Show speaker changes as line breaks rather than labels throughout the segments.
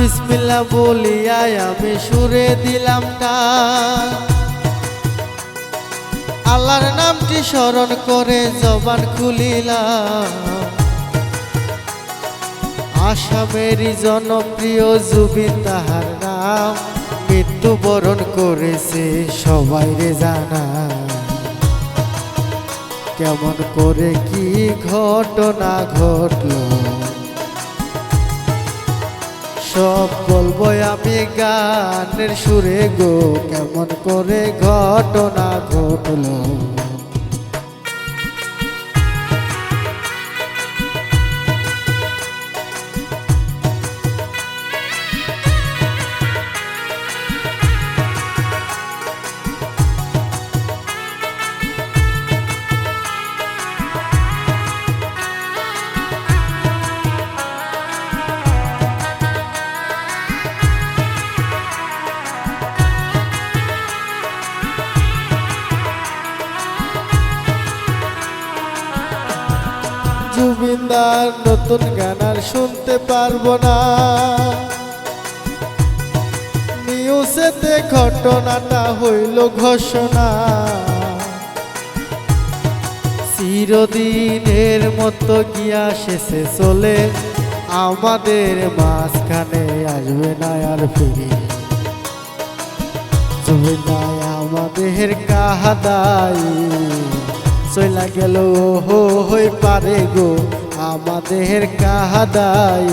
বিসমিল্লা বলিয়াই আমি সুরে দিলাম আল্লাহর নামটি স্মরণ করে জবান খুলিলাম। আসামেরই জনপ্রিয় জুবিন তাহার নাম মৃত্যুবরণ করেছে সবাই রে জানা কেমন করে কি ঘটনা ঘটলো? সব বলব আমি গানের সুরে গো কেমন করে ঘটনা ঘটলো? জুবিনদার নতুন গান আর শুনতে পারব না। নিউজেতে ঘটনাটা হইল ঘোষণা। চিরদিনের মতো গিয়া শেষে চলে, আমাদের মাঝখানে আসবে না আর ফিরে আমাদের কাহাদাই চইলা গেল হো হই পারে গো আমাদের কাহাদাই।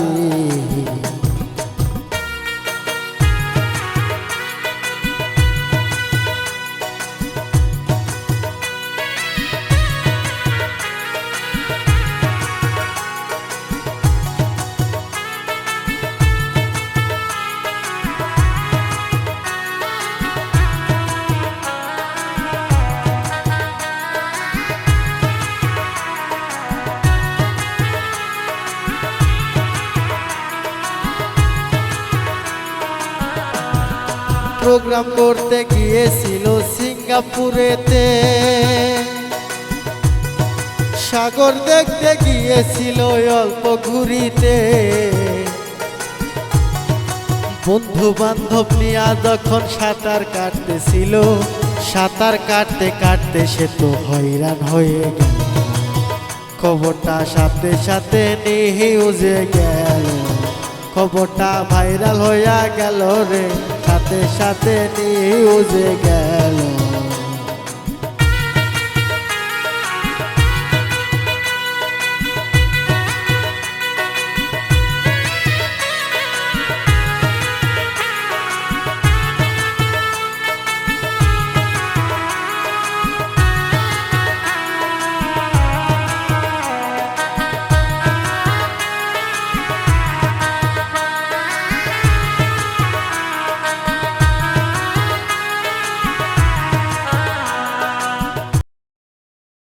প্রোগ্রাম করতে গিয়েছিল সিঙ্গাপুরেতে। সাগর দেখতে গিয়েছিল অল্প ঘুরিতে। বন্ধু বান্ধব নিয়া যখন সাঁতার কাটতেছিল, সাঁতার কাটতে কাটতে সে তো হয়রান হয়ে গেল। খবরটা সাথে সাথে নিউজে গেল। খবরটা ভাইরাল হইয়া গেল রে সাথে সাথে নিউজে গেল।